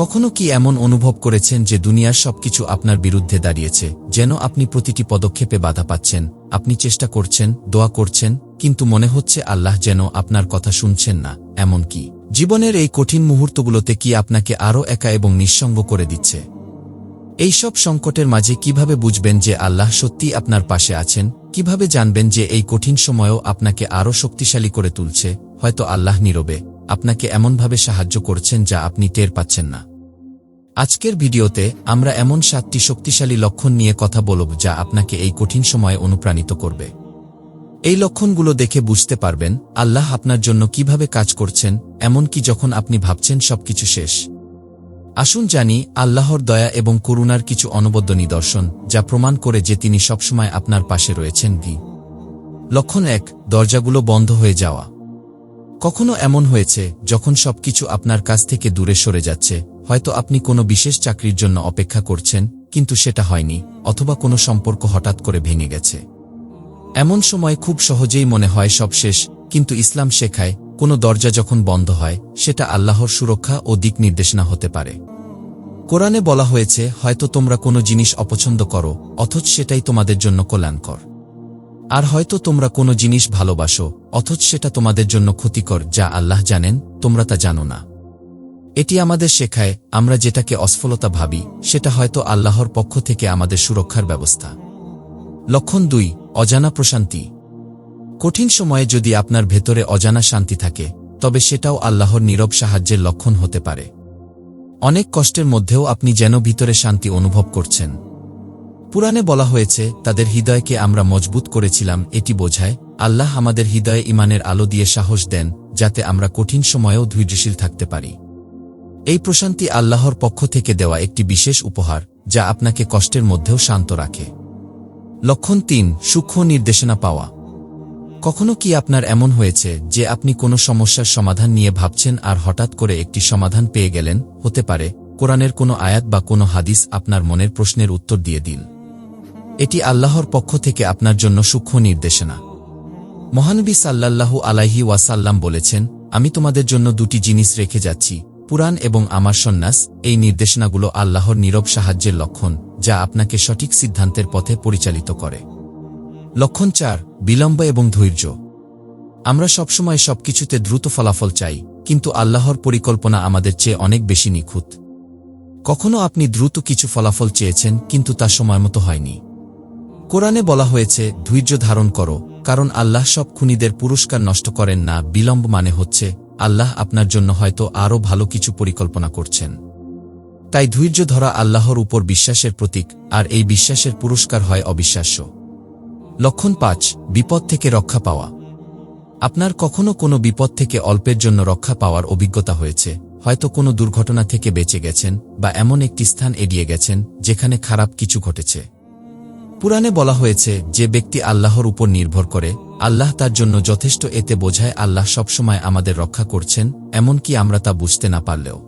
কখনো কি এমন অনুভব করেছেন যে দুনিয়ার সবকিছু আপনার বিরুদ্ধে দাঁড়িয়েছে, যেন আপনি প্রতিটি পদক্ষেপে বাধা পাচ্ছেন? আপনি চেষ্টা করছেন, দোয়া করছেন, কিন্তু মনে হচ্ছে আল্লাহ যেন আপনার কথা শুনছেন না, এমন কি? জীবনের এই কঠিন মুহূর্তগুলোতে কি আপনাকে আরও একা এবং নিঃসঙ্গ করে দিচ্ছে? এইসব সংকটের মাঝে কীভাবে বুঝবেন যে আল্লাহ সত্যি আপনার পাশে আছেন? কীভাবে জানবেন যে এই কঠিন সময়ও আপনাকে আরও শক্তিশালী করে তুলছে? হয়তো আল্লাহ নীরবে। আপনাকে এমনভাবে সাহায্য করছেন যা আপনি টের পাচ্ছেন না। আজকের ভিডিওতে আমরা এমন সাতটি শক্তিশালী লক্ষণ নিয়ে কথা বলব যা আপনাকে এই কঠিন সময়ে অনুপ্রাণিত করবে। এই লক্ষণগুলো দেখে বুঝতে পারবেন, আল্লাহ আপনার জন্য কীভাবে কাজ করছেন, এমনকি যখন আপনি ভাবছেন সবকিছু শেষ। আসুন জানি, আল্লাহর দয়া এবং করুণার কিছু অনবদ্য নিদর্শন, যা প্রমাণ করে যে তিনি সবসময় আপনার পাশে রয়েছেন কি লক্ষণ এক, দরজাগুলো বন্ধ হয়ে যাওয়া। কখনো এমন হয়েছে, যখন সবকিছু আপনার কাছ থেকে দূরে সরে যাচ্ছে, হয়তো আপনি কোনো বিশেষ চাকরির জন্য অপেক্ষা করছেন, কিন্তু সেটা হয়নি, অথবা কোনো সম্পর্ক হঠাৎ করে ভেঙে গেছে। এমন সময় খুব সহজেই মনে হয় সব শেষ, কিন্তু ইসলাম শেখায়, কোনো দরজা যখন বন্ধ হয়, সেটা আল্লাহর সুরক্ষা ও দিক নির্দেশনা হতে পারে। কোরআনে বলা হয়েছে, হয়তো তোমরা কোনো জিনিস অপছন্দ করো, অথচ সেটাই তোমাদের জন্য কল্যাণকর। আর হয়তো তোমরা কোনো জিনিস ভালোবাসো, অথচ সেটা তোমাদের জন্য ক্ষতিকর, যা আল্লাহ জানেন, তোমরা তা জানো না। এটি আমাদের শেখায়, আমরা যেটাকে অসফলতা ভাবি, সেটা হয়তো আল্লাহর পক্ষ থেকে আমাদের সুরক্ষার ব্যবস্থা। লক্ষণ দুই, অজানা প্রশান্তি। কঠিন সময়ে যদি আপনার ভেতরে অজানা শান্তি থাকে, তবে সেটাও আল্লাহর নীরব সাহায্যের লক্ষণ হতে পারে। অনেক কষ্টের মধ্যেও আপনি যেন ভিতরে শান্তি অনুভব করছেন। পুরাণে বলা হয়েছে, তাদের হৃদয়কে আমরা মজবুত করেছিলাম, এটি বোঝায়, আল্লাহ আমাদের হৃদয়ে ইমানের আলো দিয়ে সাহস দেন, যাতে আমরা কঠিন সময়েও ধৈর্যশীল থাকতে পারি। এই প্রশান্তি আল্লাহর পক্ষ থেকে দেওয়া একটি বিশেষ উপহার, যা আপনাকে কষ্টের মধ্যেও শান্ত রাখে। লক্ষণ তিন, সূক্ষ্ম নির্দেশনা পাওয়া। কখনো কি আপনার এমন হয়েছে, যে আপনি কোনো সমস্যার সমাধান নিয়ে ভাবছেন আর হঠাৎ করে একটি সমাধান পেয়ে গেলেন? হতে পারে, কোরআনের কোনো আয়াত বা কোনো হাদিস আপনার মনের প্রশ্নের উত্তর দিয়ে দিল এটি আল্লাহর পক্ষ থেকে আপনার জন্য সূক্ষ্ম নির্দেশনা। মহানবী সাল্লাল্লাহু আলাইহি ওয়াসাল্লাম বলেছেন, আমি তোমাদের জন্য দুটি জিনিস রেখে যাচ্ছি পুরাণ এবং আমার সন্ন্যাস। এই নির্দেশনাগুলো আল্লাহর নীরব সাহায্যের লক্ষণ, যা আপনাকে সঠিক সিদ্ধান্তের পথে পরিচালিত করে। লক্ষণ চার, বিলম্ব এবং ধৈর্য। আমরা সবসময় সবকিছুতে দ্রুত ফলাফল চাই, কিন্তু আল্লাহর পরিকল্পনা আমাদের চেয়ে অনেক বেশি নিখুঁত। কখনো আপনি দ্রুত কিছু ফলাফল চেয়েছেন, কিন্তু তা সময়মতো হয়নি। কোরআনে বলা হয়েছে, ধৈর্য ধারণ করো, কারণ আল্লাহ সব খুনিদের পুরস্কার নষ্ট করেন না, বিলম্ব মানে হচ্ছে, আল্লাহ আপনার জন্য হয়তো আরও ভালো কিছু পরিকল্পনা করছেন। তাই ধৈর্য ধরা আল্লাহর উপর বিশ্বাসের প্রতীক, আর এই বিশ্বাসের পুরস্কার হয় অবিশ্বাস্য। লক্ষণ পাঁচ, বিপদ থেকে রক্ষা পাওয়া। আপনার কখনো কোনো বিপদ থেকে অল্পের জন্য রক্ষা পাওয়ার অভিজ্ঞতা হয়েছে, হয়তো কোনো দুর্ঘটনা থেকে বেঁচে গেছেন, বা এমন একটি স্থান এড়িয়ে গেছেন, যেখানে খারাপ কিছু ঘটেছে। পুরাণে বলা হয়েছে, যে ব্যক্তি আল্লাহর উপর নির্ভর করে, আল্লাহ তার জন্য যথেষ্ট, এতে বোঝায় আল্লাহ সবসময় আমাদের রক্ষা করছেন, এমনকি আমরা তা বুঝতে না পারলেও।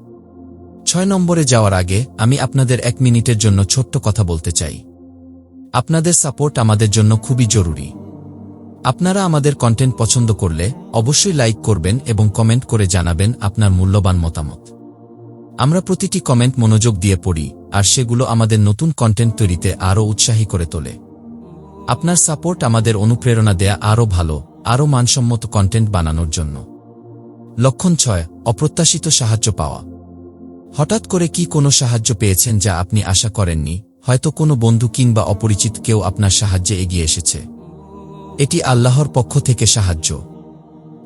ছয় নম্বরে যাওয়ার আগে, আমি আপনাদের এক মিনিটের জন্য ছোট্ট কথা বলতে চাই। আপনাদের সাপোর্ট আমাদের জন্য খুবই জরুরি। আপনারা আমাদের কন্টেন্ট পছন্দ করলে, অবশ্যই লাইক করবেন এবং কমেন্ট করে জানাবেন আপনার মূল্যবান মতামত। আমরা প্রতিটি কমেন্ট মনোযোগ দিয়ে পড়ি আর সেগুলো আমাদের নতুন কন্টেন্ট তৈরিতে আরও উৎসাহী করে তোলে। আপনার সাপোর্ট আমাদের অনুপ্রেরণা দেয়া আরও ভালো আরও মানসম্মত কন্টেন্ট বানানোর জন্য। লক্ষণ ছয়, অপ্রত্যাশিত সাহায্য পাওয়া। হঠাৎ করে কি কোনো সাহায্য পেয়েছেন যা আপনি আশা করেননি? হয়তো কোনো বন্ধু কিংবা অপরিচিত কেউ আপনার সাহায্যে এগিয়ে এসেছে। এটি আল্লাহর পক্ষ থেকে সাহায্য।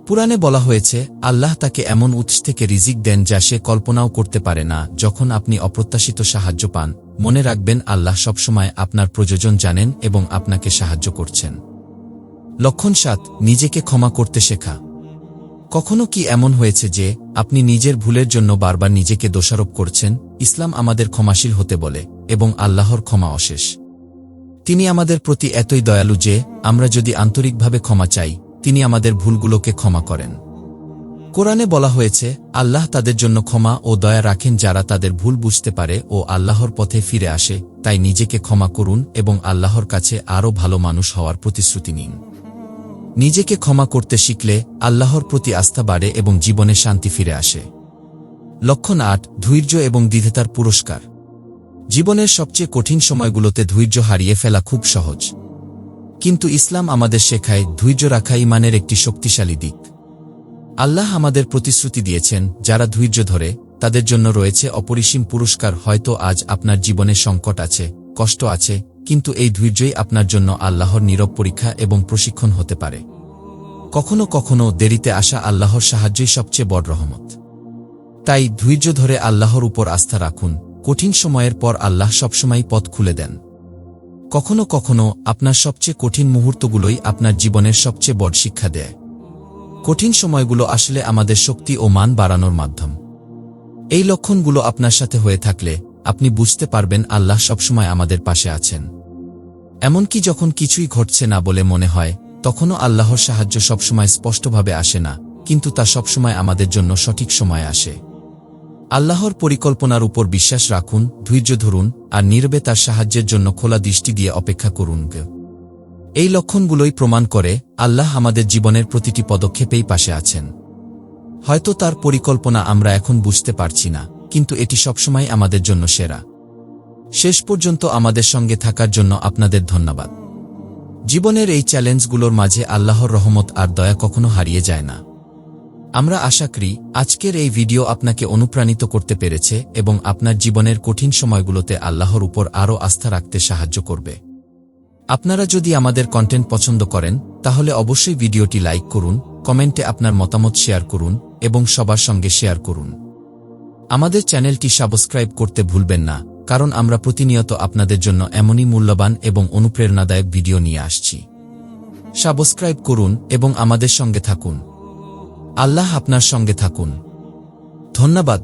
পুরাণে বলা হয়েছে, আল্লাহ তাকে এমন উৎস থেকে রিজিক দেন যা সে কল্পনাও করতে পারে না, যখন আপনি অপ্রত্যাশিত সাহায্য পান। মনে রাখবেন, আল্লাহ সবসময় আপনার প্রয়োজন জানেন এবং আপনাকে সাহায্য করছেন। লক্ষণ সাত, নিজেকে ক্ষমা করতে শেখা। কখনো কি এমন হয়েছে যে, আপনি নিজের ভুলের জন্য বারবার নিজেকে দোষারোপ করছেন? ইসলাম আমাদের ক্ষমাশীল হতে বলে, এবং আল্লাহর ক্ষমা অশেষ। তিনি আমাদের প্রতি এতই দয়ালু যে, আমরা যদি আন্তরিকভাবে ক্ষমা চাই তিনি আমাদের ভুলগুলোকে ক্ষমা করেন। কোরআনে বলা হয়েছে, আল্লাহ তাদের জন্য ক্ষমা ও দয়া রাখেন যারা তাদের ভুল বুঝতে পারে ও আল্লাহর পথে ফিরে আসে, তাই নিজেকে ক্ষমা করুন এবং আল্লাহর কাছে আরও ভালো মানুষ হওয়ার প্রতিশ্রুতি নিন। নিজেকে ক্ষমা করতে শিখলে আল্লাহর প্রতি আস্থা বাড়ে এবং জীবনে শান্তি ফিরে আসে। লক্ষণ আট, ধৈর্য এবং দ্বিধেতার পুরস্কার। জীবনের সবচেয়ে কঠিন সময়গুলোতে ধৈর্য হারিয়ে ফেলা খুব সহজ। কিন্তু ইসলাম আমাদের শেখায়, ধৈর্য রাখা ইমানের একটি শক্তিশালী দিক। আল্লাহ আমাদের প্রতিশ্রুতি দিয়েছেন, যারা ধৈর্য ধরে, তাদের জন্য রয়েছে অপরিসীম পুরস্কার, হয়তো আজ আপনার জীবনে সংকট আছে, কষ্ট আছে, কিন্তু এই ধৈর্যই আপনার জন্য আল্লাহর নীরব পরীক্ষা এবং প্রশিক্ষণ হতে পারে। কখনো কখনো দেরিতে আসা আল্লাহর সাহায্যই সবচেয়ে বড় রহমত। তাই ধৈর্য ধরে আল্লাহর উপর আস্থা রাখুন, কঠিন সময়ের পর আল্লাহ সবসময় পথ খুলে দেন। কখনো কখনো আপনার সবচেয়ে কঠিন মুহূর্তগুলোই আপনার জীবনের সবচেয়ে বড় শিক্ষা দেয়। কঠিন সময়গুলো আসলে আমাদের শক্তি ও মান বাড়ানোর মাধ্যম। এই লক্ষণগুলো আপনার সাথে হয়ে থাকলে আপনি বুঝতে পারবেন আল্লাহ সবসময় আমাদের পাশে আছেন। এমনকি যখন কিছুই ঘটছে না বলে মনে হয়, তখনও আল্লাহর সাহায্য সবসময় স্পষ্টভাবে আসে না, কিন্তু তা সবসময় আমাদের জন্য সঠিক সময় আসে। আল্লাহর পরিকল্পনার উপর বিশ্বাস রাখুন, ধৈর্য ধরুন, আর নীরবে তার সাহায্যের জন্য খোলা দৃষ্টি দিয়ে অপেক্ষা করুন। এই লক্ষণগুলোই প্রমাণ করে আল্লাহ আমাদের জীবনের প্রতিটি পদক্ষেপেই পাশে আছেন। হয়তো তার পরিকল্পনা আমরা এখন বুঝতে পারছি না, কিন্তু এটি সবসময় আমাদের জন্য সেরা। শেষ পর্যন্ত আমাদের সঙ্গে থাকার জন্য আপনাদের ধন্যবাদ। জীবনের এই চ্যালেঞ্জগুলোর মাঝে আল্লাহর রহমত আর দয়া কখনো হারিয়ে যায় না। আমরা আশা করি, আজকের এই ভিডিও আপনাকে অনুপ্রাণিত করতে পেরেছে এবং আপনার জীবনের কঠিন সময়গুলোতে আল্লাহর উপর আরও আস্থা রাখতে সাহায্য করবে। আপনারা যদি আমাদের কন্টেন্ট পছন্দ করেন, তাহলে অবশ্যই ভিডিওটি লাইক করুন, কমেন্টে আপনার মতামত শেয়ার করুন, এবং সবার সঙ্গে শেয়ার করুন। আমাদের চ্যানেলটি সাবস্ক্রাইব করতে ভুলবেন না, কারণ আমরা প্রতিনিয়ত আপনাদের জন্য এমনই মূল্যবান এবং অনুপ্রেরণাদায়ক ভিডিও নিয়ে আসছি। সাবস্ক্রাইব করুন এবং আমাদের সঙ্গে থাকুন। আল্লাহ আপনার সঙ্গে থাকুন। ধন্যবাদ।